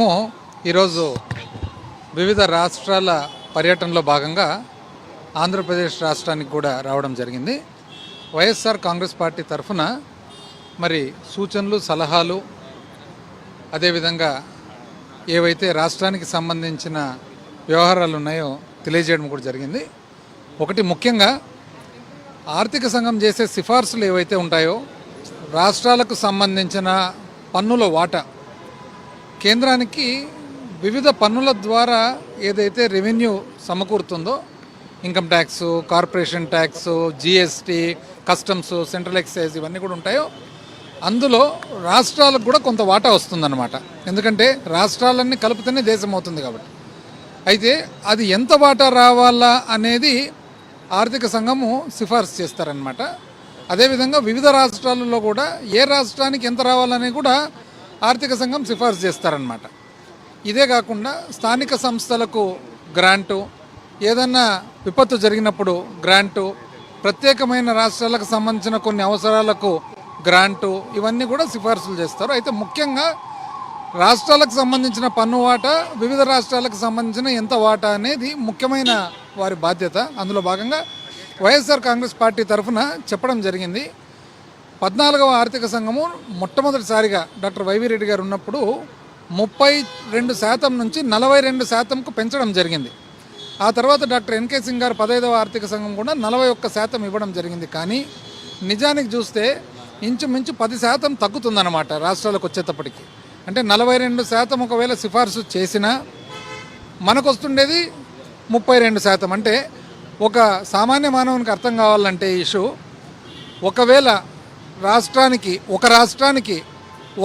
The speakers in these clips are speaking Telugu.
మనము ఈరోజు వివిధ రాష్ట్రాల పర్యటనలో భాగంగా ఆంధ్రప్రదేశ్ రాష్ట్రానికి కూడా రావడం జరిగింది. వైఎస్ఆర్ కాంగ్రెస్ పార్టీ తరఫున మరి సూచనలు సలహాలు అదేవిధంగా ఏవైతే రాష్ట్రానికి సంబంధించిన వ్యవహారాలు ఉన్నాయో తెలియజేయడం కూడా జరిగింది. ఒకటి ముఖ్యంగా ఆర్థిక సంఘం చేసే సిఫార్సులు ఏవైతే ఉంటాయో రాష్ట్రాలకు సంబంధించిన పన్నుల వాటా కేంద్రానికి వివిధ పన్నుల ద్వారా ఏదైతే revenue సమకూరుతుందో income tax corporation tax GST customs central excise ఇవన్నీ కూడా ఉంటాయో అందులో రాష్ట్రాలకు కూడా కొంత వాటా వస్తుందన్నమాట. ఎందుకంటే రాష్ట్రాలన్నీ కలిపితేనే దేశం అవుతుంది కాబట్టి. అయితే అది ఎంత వాటా రావాలా అనేది ఆర్థిక సంఘము సిఫార్సు చేస్తారనమాట అదేవిధంగా వివిధ రాష్ట్రాలలో కూడా ఏ రాష్ట్రానికి ఎంత రావాలని కూడా ఆర్థిక సంఘం సిఫార్సు చేస్తారనమాట ఇదే కాకుండా స్థానిక సంస్థలకు గ్రాంటు ఏదన్నా విపత్తు జరిగినప్పుడు గ్రాంటు ప్రత్యేకమైన రాష్ట్రాలకు సంబంధించిన కొన్ని అవసరాలకు గ్రాంటు ఇవన్నీ కూడా సిఫార్సులు చేస్తారు. అయితే ముఖ్యంగా రాష్ట్రాలకు సంబంధించిన పన్ను వాటా వివిధ రాష్ట్రాలకు సంబంధించిన ఎంత వాటా అనేది ముఖ్యమైన వారి బాధ్యత. అందులో భాగంగా వైఎస్ఆర్ కాంగ్రెస్ పార్టీ తరఫున చెప్పడం జరిగింది. పద్నాలుగవ ఆర్థిక సంఘము మొట్టమొదటిసారిగా డాక్టర్ వైవి రెడ్డి గారు ఉన్నప్పుడు ముప్పై రెండు శాతం నుంచి నలభై రెండు శాతంకు పెంచడం జరిగింది. ఆ తర్వాత డాక్టర్ ఎన్కే సింగ్ గారు పదహైదవ ఆర్థిక సంఘం కూడా నలభై ఒక్క శాతం ఇవ్వడం జరిగింది. కానీ నిజానికి చూస్తే ఇంచుమించు పది శాతం తగ్గుతుందన్నమాట రాష్ట్రాలకు వచ్చేటప్పటికి. అంటే నలభై రెండు శాతం ఒకవేళ సిఫార్సు చేసినా మనకు వస్తుండేది ముప్పై రెండు శాతం. అంటే ఒక సామాన్య మానవునికి అర్థం కావాలంటే ఇష్యూ ఒకవేళ రాష్ట్రానికి ఒక రాష్ట్రానికి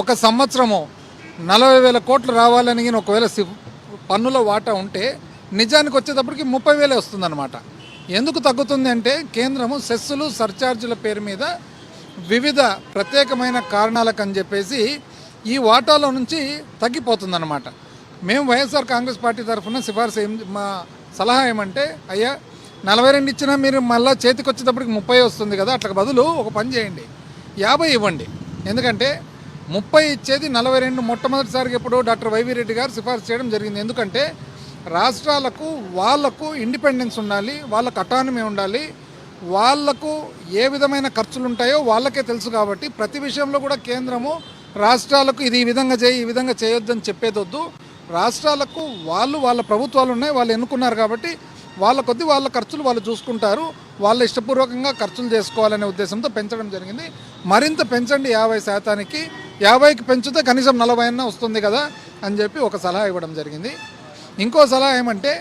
ఒక సంవత్సరము నలభై వేల కోట్లు రావాలని ఒకవేళ సి పన్నుల వాటా ఉంటే నిజానికి వచ్చేటప్పటికి ముప్పై వేలే వస్తుందన్నమాట. ఎందుకు తగ్గుతుంది అంటే కేంద్రము సెస్సులు సర్ఛార్జీల పేరు మీద వివిధ ప్రత్యేకమైన కారణాలకు అని చెప్పేసి ఈ వాటాలో నుంచి తగ్గిపోతుందన్నమాట. మేము వైఎస్ఆర్ కాంగ్రెస్ పార్టీ తరఫున సిఫార్సు ఏం మా సలహా ఏమంటే అయ్యా నలభై రెండు ఇచ్చినా మీరు మళ్ళీ చేతికి వచ్చేటప్పటికి ముప్పై వస్తుంది కదా అట్లా బదులు ఒక పని చేయండి. యాభై ఇవ్వండి. ఎందుకంటే ముప్పై ఇచ్చేది నలభై రెండు మొట్టమొదటిసారిగా ఎప్పుడో డాక్టర్ వైవి రెడ్డి గారు సిఫార్సు చేయడం జరిగింది. ఎందుకంటే రాష్ట్రాలకు వాళ్ళకు ఇండిపెండెన్స్ ఉండాలి వాళ్ళకు అటానమీ ఉండాలి వాళ్ళకు ఏ విధమైన ఖర్చులు ఉంటాయో వాళ్ళకే తెలుసు కాబట్టి ప్రతి విషయంలో కూడా కేంద్రము రాష్ట్రాలకు ఇది ఈ విధంగా చేయి ఈ విధంగా చేయొద్దని చెప్పేదొద్దు. రాష్ట్రాలకు వాళ్ళు వాళ్ళ ప్రభుత్వాలు ఉన్నాయి వాళ్ళు ఎన్నుకున్నారు కాబట్టి వాళ్ళ కొద్ది వాళ్ళ ఖర్చులు వాళ్ళు చూసుకుంటారు. వాళ్ళ ఇష్టపూర్వకంగా ఖర్చులు చేసుకోవాలనే ఉద్దేశంతో పెంచడం జరిగింది. మరింత పెంచండి యాభై శాతానికి. యాభైకి పెంచితే కనీసం నలభై అన్న వస్తుంది కదా అని చెప్పి ఒక సలహా ఇవ్వడం జరిగింది. ఇంకో సలహా ఏమంటే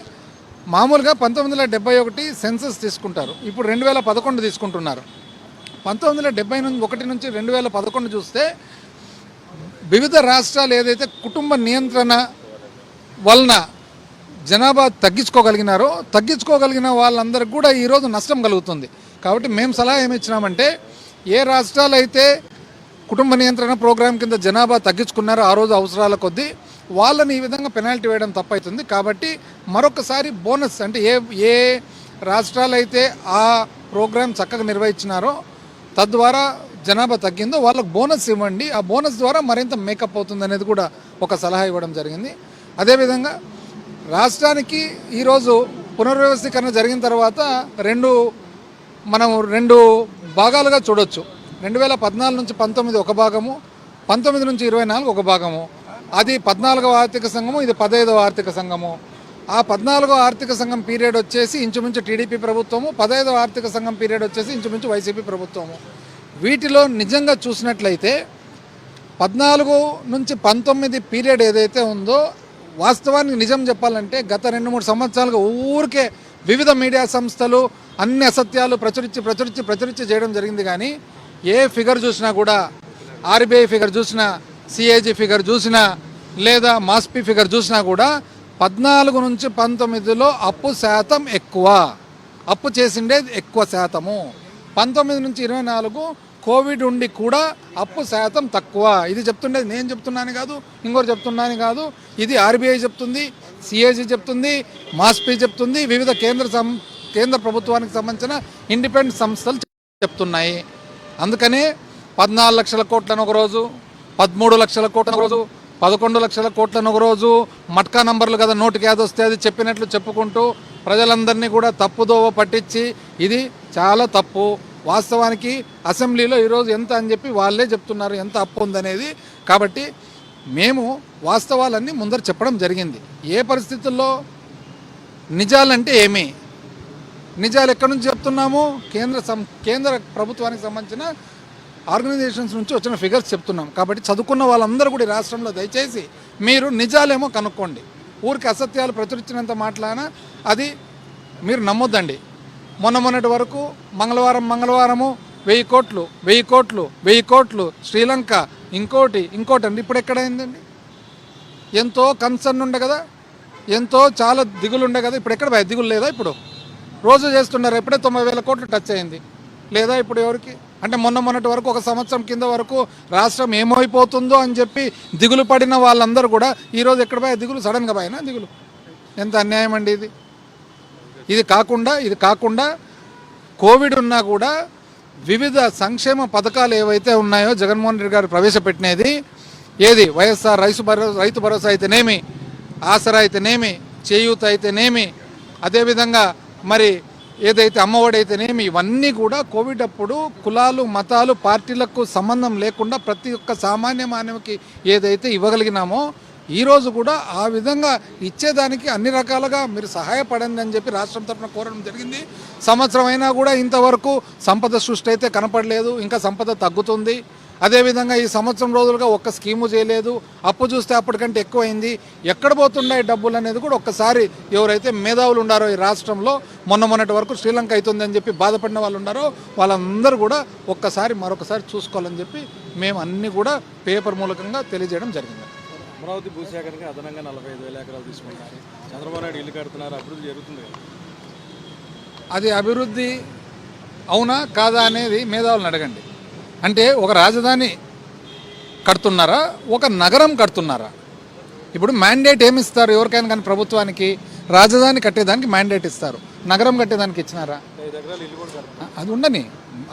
మామూలుగా పంతొమ్మిది వందల డెబ్బై ఒకటి సెన్సస్ తీసుకుంటారు. ఇప్పుడు రెండు వేల పదకొండు తీసుకుంటున్నారు. పంతొమ్మిది వందల డెబ్బై నుంచి ఒకటి నుంచి రెండు వేల పదకొండు చూస్తే వివిధ రాష్ట్రాలు ఏదైతే కుటుంబ నియంత్రణ వలన జనాభా తగ్గించుకోగలిగినారో తగ్గించుకోగలిగిన వాళ్ళందరికీ కూడా ఈరోజు నష్టం కలుగుతుంది. కాబట్టి మేము సలహా ఏమి ఇచ్చినామంటే ఏ రాష్ట్రాలు అయితే కుటుంబ నియంత్రణ ప్రోగ్రాం కింద జనాభా తగ్గించుకున్నారో ఆ రోజు అవసరాల కొద్దీ వాళ్ళని ఈ విధంగా పెనాల్టీ వేయడం తప్పవుతుంది కాబట్టి మరొకసారి బోనస్ అంటే ఏ ఏ రాష్ట్రాలు అయితే ఆ ప్రోగ్రాం చక్కగా నిర్వహించినారో తద్వారా జనాభా తగ్గిందో వాళ్ళకు బోనస్ ఇవ్వండి. ఆ బోనస్ ద్వారా మరింత మేకప్ అవుతుంది అనేది కూడా ఒక సలహా ఇవ్వడం జరిగింది. అదేవిధంగా రాష్ట్రానికి ఈరోజు పునర్వ్యవస్థీకరణ జరిగిన తర్వాత రెండు మనం రెండు భాగాలుగా చూడొచ్చు. రెండు వేల పద్నాలుగు నుంచి పంతొమ్మిది ఒక భాగము పంతొమ్మిది నుంచి ఇరవై నాలుగు ఒక భాగము. అది పద్నాలుగవ ఆర్థిక సంఘము ఇది పదహైదవ ఆర్థిక సంఘము. ఆ పద్నాలుగో ఆర్థిక సంఘం పీరియడ్ వచ్చేసి ఇంచుమించు టీడీపీ ప్రభుత్వము పదహైదవ ఆర్థిక సంఘం పీరియడ్ వచ్చేసి ఇంచుమించు వైసీపీ ప్రభుత్వము. వీటిలో నిజంగా చూసినట్లయితే పద్నాలుగు నుంచి పంతొమ్మిది పీరియడ్ ఏదైతే ఉందో వాస్తవానికి నిజం చెప్పాలంటే గత రెండు మూడు సంవత్సరాలుగా ఊరికే వివిధ మీడియా సంస్థలు అన్ని అసత్యాలు ప్రచురించి ప్రచురించి ప్రచురించి చేయడం జరిగింది కానీ ఏ ఫిగర్ చూసినా కూడా ఆర్బీఐ ఫిగర్ చూసినా సిఏజీ ఫిగర్ చూసినా లేదా మాస్పీ ఫిగర్ చూసినా కూడా పద్నాలుగు నుంచి పంతొమ్మిదిలో అప్పు శాతం ఎక్కువ. అప్పు చేసిండేది ఎక్కువ శాతము. పంతొమ్మిది నుంచి ఇరవై నాలుగు కోవిడ్ ఉండి కూడా అప్పు శాతం తక్కువ. ఇది చెప్తుండేది నేను చెప్తున్నాను కాదు ఇంకోరు చెప్తున్నాను కాదు. ఇది ఆర్బీఐ చెప్తుంది సిఏజీ చెప్తుంది మాస్పీ చెప్తుంది వివిధ కేంద్ర సం కేంద్ర ప్రభుత్వానికి సంబంధించిన ఇండిపెండెంట్ సంస్థలు చెప్తున్నాయి. అందుకనే పద్నాలుగు లక్షల కోట్లను ఒక రోజు పదమూడు లక్షల కోట్లను ఒక రోజు పదకొండు లక్షల కోట్లను ఒక రోజు మట్కా నంబర్లు కదా నోటికి ఏది వస్తే అది చెప్పినట్లు చెప్పుకుంటూ ప్రజలందరినీ కూడా తప్పుదోవ పట్టించి ఇది చాలా తప్పు. వాస్తవానికి అసెంబ్లీలో ఈరోజు ఎంత అని చెప్పి వాళ్ళే చెప్తున్నారు ఎంత అప్పు ఉందనేది. కాబట్టి మేము వాస్తవాలన్నీ ముందర చెప్పడం జరిగింది. ఏ పరిస్థితుల్లో నిజాలంటే ఏమి? నిజాలు ఎక్కడి నుంచి చెప్తున్నాము? కేంద్ర సం కేంద్ర ప్రభుత్వానికి సంబంధించిన ఆర్గనైజేషన్స్ నుంచి వచ్చిన ఫిగర్స్ చెప్తున్నాం. కాబట్టి చదువుకున్న వాళ్ళందరూ కూడా రాష్ట్రంలో దయచేసి మీరు నిజాలేమో కనుక్కోండి. ఊరికి అసత్యాలు ప్రచురించినంత మాట్లాడినా అది మీరు నమ్మొద్దండి. మొన్న మొన్నటి వరకు మంగళవారం మంగళవారము వెయ్యి కోట్లు వెయ్యి కోట్లు వెయ్యి కోట్లు శ్రీలంక ఇంకోటి ఇంకోటి అండి. ఇప్పుడు ఎక్కడైందండి? ఎంతో కన్సర్న్ ఉండే కదా? ఎంతో చాలా దిగులు ఉండే కదా? ఇప్పుడు ఎక్కడ పోయి దిగులు లేదా ఇప్పుడు? రోజు చేస్తున్నారు ఎప్పుడే తొంభై వేల కోట్లు టచ్ అయింది. లేదా ఇప్పుడు ఎవరికి? అంటే మొన్న మొన్నటి వరకు ఒక సంవత్సరం కింద వరకు రాష్ట్రం ఏమైపోతుందో అని చెప్పి దిగులు పడిన వాళ్ళందరూ కూడా ఈరోజు ఎక్కడ పోయి దిగులు సడన్గా పోయినా దిగులు? ఎంత అన్యాయం అండి ఇది? ఇది కాకుండా ఇది కాకుండా కోవిడ్ ఉన్నా కూడా వివిధ సంక్షేమ పథకాలు ఏవైతే ఉన్నాయో జగన్మోహన్ రెడ్డి గారు ప్రవేశపెట్టినది ఏది? వైఎస్ఆర్ రైతు భరోసా రైతు భరోసా అయితేనేమి ఆసరా అయితేనేమి చేయూత అయితేనేమి అదేవిధంగా మరి ఏదైతే అమ్మఒడి అయితేనేమి ఇవన్నీ కూడా కోవిడ్ అప్పుడు కులాలు మతాలు పార్టీలకు సంబంధం లేకుండా ప్రతి ఒక్క సామాన్య మానవుకి ఏదైతే ఇవ్వగలిగినామో ఈరోజు కూడా ఆ విధంగా ఇచ్చేదానికి అన్ని రకాలుగా మీరు సహాయపడండి అని చెప్పి రాష్ట్రం తరఫున కోరడం జరిగింది. సంవత్సరం అయినా కూడా ఇంతవరకు సంపద సృష్టి అయితే కనపడలేదు ఇంకా సంపద తగ్గుతుంది. అదేవిధంగా ఈ సంవత్సరం రోజులుగా ఒక్క స్కీము చేయలేదు. అప్పు చూస్తే అప్పటికంటే ఎక్కువైంది. ఎక్కడ పోతున్నాయి డబ్బులు అనేది కూడా ఒక్కసారి ఎవరైతే మేధావులు ఉన్నారో ఈ రాష్ట్రంలో మొన్న మొన్నటి వరకు శ్రీలంక అవుతుందని చెప్పి బాధపడిన వాళ్ళు ఉన్నారో వాళ్ళందరూ కూడా ఒక్కసారి మరొకసారి చూసుకోవాలని చెప్పి మేము అన్నీ కూడా పేపర్ మూలకంగా తెలియజేయడం జరిగింది. అమరావతి భూసేకరణకి అదనంగా నలభై ఐదు వేల ఎకరాలు తీసుకుంటారు చంద్రబాబు నాయుడు ఇల్లు కడుతున్నారు అభివృద్ధి జరుగుతుంది కదా. అది అభివృద్ధి అవునా కాదా అనేది మేధావులను అడగండి. అంటే ఒక రాజధాని కడుతున్నారా ఒక నగరం కడుతున్నారా? ఇప్పుడు మ్యాండేట్ ఏమి ఇస్తారు ఎవరికైనా కానీ ప్రభుత్వానికి? రాజధాని కట్టేదానికి మ్యాండేట్ ఇస్తారు. నగరం కట్టేదానికి ఇచ్చినారా? అది ఉండని.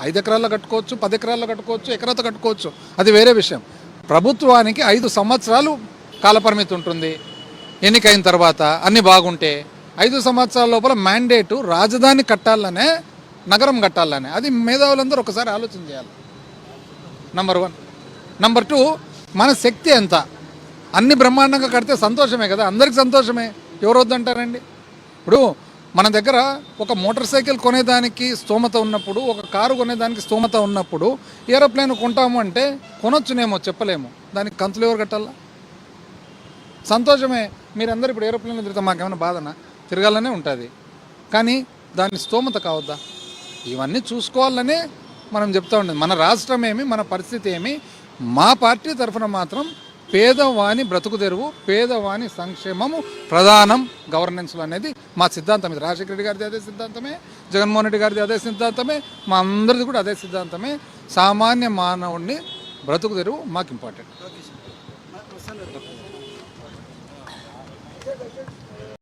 ఐదు ఎకరాల్లో కట్టుకోవచ్చు పది ఎకరాల్లో కట్టుకోవచ్చు ఎకరాతో కట్టుకోవచ్చు. అది వేరే విషయం. ప్రభుత్వానికి ఐదు సంవత్సరాలు కాలపరిమితి ఉంటుంది. ఎన్నికైన తర్వాత అన్నీ బాగుంటే ఐదు సంవత్సరాల లోపల మ్యాండేటు రాజధాని కట్టాలనే నగరం కట్టాలనే. అది మేధావులందరూ ఒకసారి ఆలోచన చేయాలి. నంబర్ వన్ నంబర్ టూ మన శక్తి ఎంత? అన్ని బ్రహ్మాండంగా కడితే సంతోషమే కదా? అందరికి సంతోషమే. ఎవరు వద్దంటారండి? ఇప్పుడు మన దగ్గర ఒక మోటార్ సైకిల్ కొనేదానికి స్తోమత ఉన్నప్పుడు ఒక కారు కొనేదానికి స్తోమత ఉన్నప్పుడు ఏరోప్లేన్ కొంటాము అంటే కొనొచ్చునేమో చెప్పలేము. దానికి కంతులు ఎవరు కట్టాలా? సంతోషమే. మీరందరూ ఇప్పుడు ఏరోప్లేన్లో తిరిగితే మాకేమైనా బాధనా? తిరగాలనే ఉంటుంది. కానీ దాని స్తోమత కావద్దా? ఇవన్నీ చూసుకోవాలనే మనం చెప్తా ఉండేది మన రాష్ట్రం ఏమి మన పరిస్థితి ఏమి? మా పార్టీ తరఫున మాత్రం పేదవాని బ్రతుకు తెరువు పేదవాని సంక్షేమము ప్రధానం గవర్నెన్స్లో అనేది మా సిద్ధాంతం ఇది రాజశేఖర రెడ్డి గారిది అదే సిద్ధాంతమే జగన్మోహన్ రెడ్డి గారిది అదే సిద్ధాంతమే మా అందరిది కూడా అదే సిద్ధాంతమే. సామాన్య మానవుడిని బ్రతుకు తెరువు మాకు ఇంపార్టెంట్. Good, good.